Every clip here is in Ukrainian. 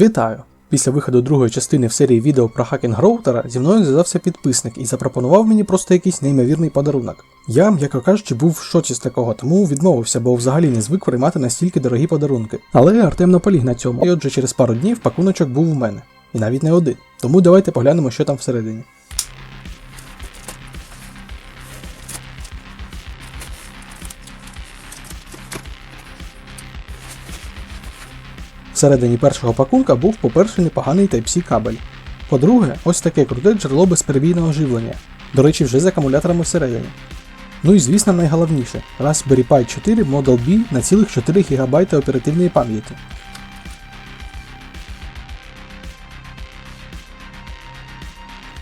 Вітаю! Після виходу другої частини в серії відео про хакінг роутера зі мною зв'язався підписник і запропонував мені просто якийсь неймовірний подарунок. Я, м'яко кажучи, був в шоці з такого, тому відмовився, бо взагалі не звик приймати настільки дорогі подарунки. Але Артем наполіг на цьому, і отже через пару днів пакуночок був у мене. І навіть не один. Тому давайте поглянемо, що там всередині. Всередині першого пакунка був, по-перше, непоганий Type-C кабель. По-друге, ось таке круте джерело безперебійного живлення. До речі, вже з акумуляторами всередині. Ну і звісно найголовніше Raspberry Pi 4 Model B на цілих 4 ГБ оперативної пам'яті.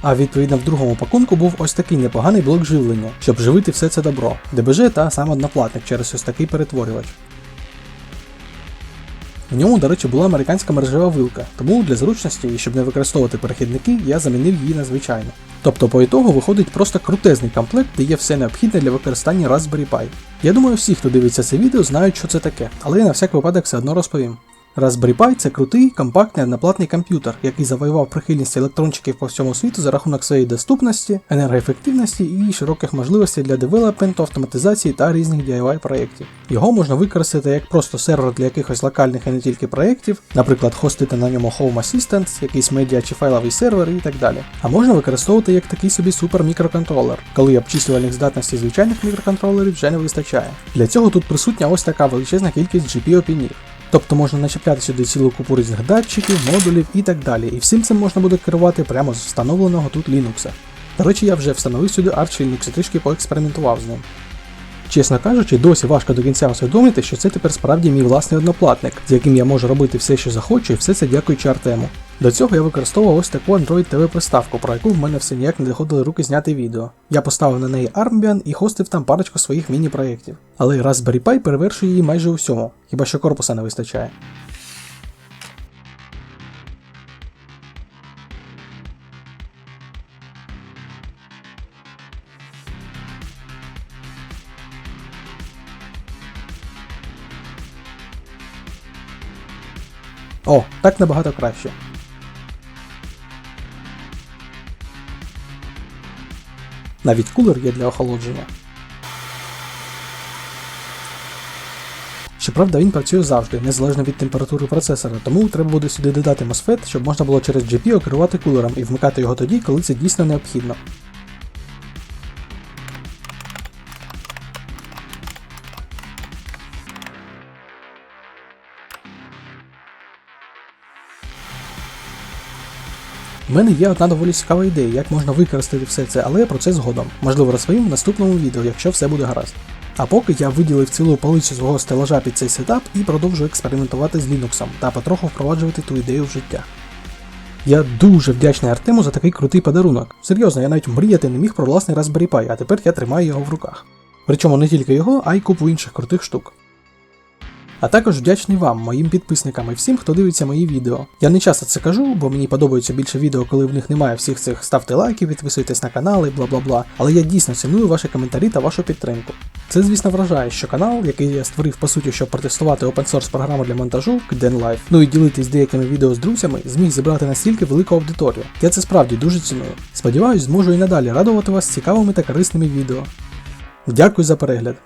А відповідно в другому пакунку був ось такий непоганий блок живлення, щоб живити все це добро, ДБЖ та сам одноплатник через ось такий перетворювач. В ньому, до речі, була американська мережева вилка, тому для зручності і щоб не використовувати перехідники, я замінив її на звичайну. Тобто по ітогу виходить просто крутезний комплект, де є все необхідне для використання Raspberry Pi. Я думаю, всі, хто дивиться це відео, знають, що це таке, але я на всяк випадок все одно розповім. Raspberry Pi це крутий, компактний одноплатний комп'ютер, який завоював прихильність електрончиків по всьому світу за рахунок своєї доступності, енергоефективності і широких можливостей для девелопменту, автоматизації та різних DIY проєктів. Його можна використати як просто сервер для якихось локальних і не тільки проєктів, наприклад, хостити на ньому Home Assistant, якийсь медіа чи файловий сервер і так далі. А можна використовувати як такий собі супермікроконтролер, коли обчислювальних здатностей звичайних мікроконтролерів вже не вистачає. Для цього тут присутня ось така величезна кількість GPU-пінів. Тобто можна начепляти сюди цілу купу різних датчиків, модулів і так далі. І всім цим можна буде керувати прямо з встановленого тут Linux. До речі, я вже встановив сюди Arch Linux і трішки поекспериментував з ним. Чесно кажучи, досі важко до кінця усвідомити, що це тепер справді мій власний одноплатник, з яким я можу робити все, що захочу, і все це дякуючи Артему. До цього я використовував ось таку Android TV приставку, про яку в мене все ніяк не доходили руки зняти відео. Я поставив на неї Armbian і хостив там парочку своїх міні-проєктів. Але Raspberry Pi перевершує її майже усьому, хіба що корпуса не вистачає. О, так набагато краще. Навіть кулер є для охолодження. Щоправда, він працює завжди, незалежно від температури процесора, тому треба буде сюди додати MOSFET, щоб можна було через GPU керувати кулером і вмикати його тоді, коли це дійсно необхідно. У мене є одна доволі цікава ідея, як можна використати все це, але про це згодом. Можливо, розповім в наступному відео, якщо все буде гаразд. А поки я виділив цілу полицю свого стелажа під цей сетап і продовжую експериментувати з Linux та потроху впроваджувати ту ідею в життя. Я дуже вдячний Артему за такий крутий подарунок. Серйозно, я навіть мріяти не міг про власний Raspberry Pi, а тепер я тримаю його в руках. Причому не тільки його, а й купу інших крутих штук. А також вдячний вам, моїм підписникам і всім, хто дивиться мої відео. Я не часто це кажу, бо мені подобається більше відео, коли в них немає всіх цих ставте лайки, підписуйтесь на канали, бла бла бла. Але я дійсно ціную ваші коментарі та вашу підтримку. Це, звісно, вражає, що канал, який я створив по суті, щоб протестувати open-source програму для монтажу Life, ну і ділитись деякими відео з друзями, зміг зібрати настільки велику аудиторію. Я це справді дуже ціную. Сподіваюсь, зможу і надалі радувати вас цікавими та корисними відео. Дякую за перегляд.